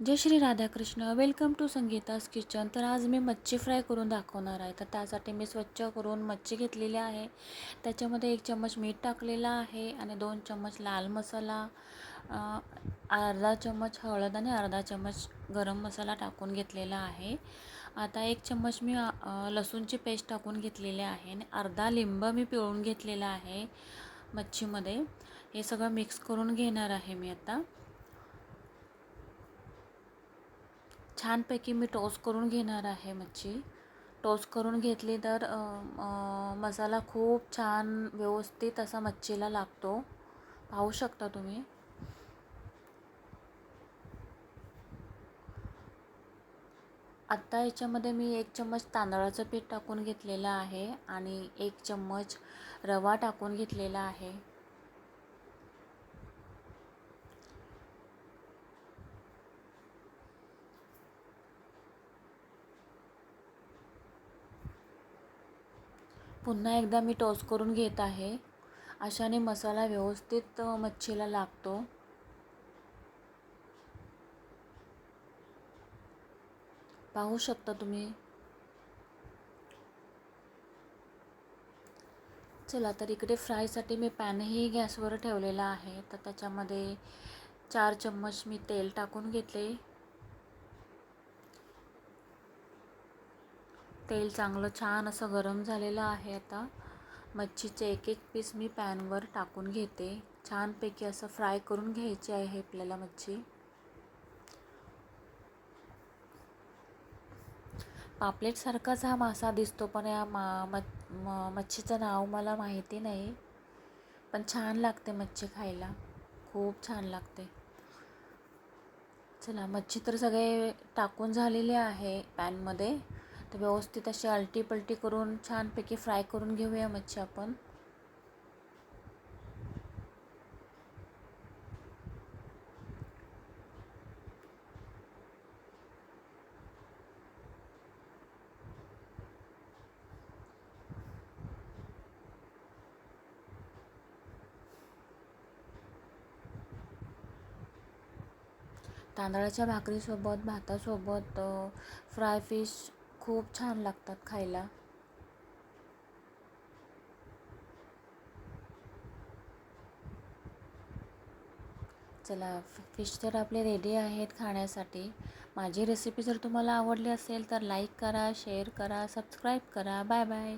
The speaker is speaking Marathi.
Jai Shri Radhakrishna. Welcome to Sangeeta's kitchen तर आज मी मच्छी फ्राय करून दाखवणार आहे. तर त्यासाठी मी स्वच्छ करून मच्छी घेतलेली आहे. त्याच्यामध्ये एक चम्मच मीठ टाकलेलं आहे आणि दोन चम्मच लाल मसाला अर्धा चम्मच हळद आणि अर्धा चम्मच गरम मसाला टाकून घेतलेला आहे. आता एक चम्मच मी लसूणची पेस्ट टाकून घेतलेली आहे आणि अर्धा लिंब मी पिळून घेतलेला आहे मच्छीमध्ये. हे सगळं मिक्स करून घेणार आहे मी आता. छानपैकी मी टॉस करून घेणार आहे मच्छी. टोस करून घेतली तर मसाला खूप छान व्यवस्थित असा मच्छीला लागतो. पाहू शकता तुम्ही. आत्ता याच्यामध्ये मी एक चम्मच तांदळाचं पीठ टाकून घेतलेलं आहे आणि एक चम्मच रवा टाकून घेतलेला आहे. पुन्हा एकदा मी टॉस करून घेत आहे. अशाने मसाला व्यवस्थित मच्छीला लागतो. पाहू शकता तुम्ही? चला तर इकडे फ्रायसाठी मी पॅनही गॅसवर ठेवलेला आहे. तर त्याच्यामध्ये चार चम्मच मी तेल टाकून घेतले. तेल चांगलं छान असं गरम झालेलं आहे आता. मच्छीचे एक एक पीस मी पॅनवर टाकून घेते. छानपैकी असं फ्राय करून घ्यायची आहे आपल्याला मच्छी. पापलेटसारखाच हा मासा दिसतो पण या मा मच्छीचं नाव मला माहिती नाही. पण छान लागते मच्छी खायला. खूप छान लागते. चला मच्छी तर सगळे टाकून झालेले आहे पॅनमध्ये. तर व्यवस्थित अशी अलटी पलटी करून छानपैकी फ्राय करून घेऊया मच्छी आपण. तांदळाच्या भाकरीसोबत भातासोबत फ्राय फिश खूप छान लागतात खायला. चला फिश तर आपले रेडी आहेत खाण्यासाठी. माझी रेसिपी जर तुम्हाला आवडली असेल तर लाईक करा शेअर करा सबस्क्राईब करा. Bye bye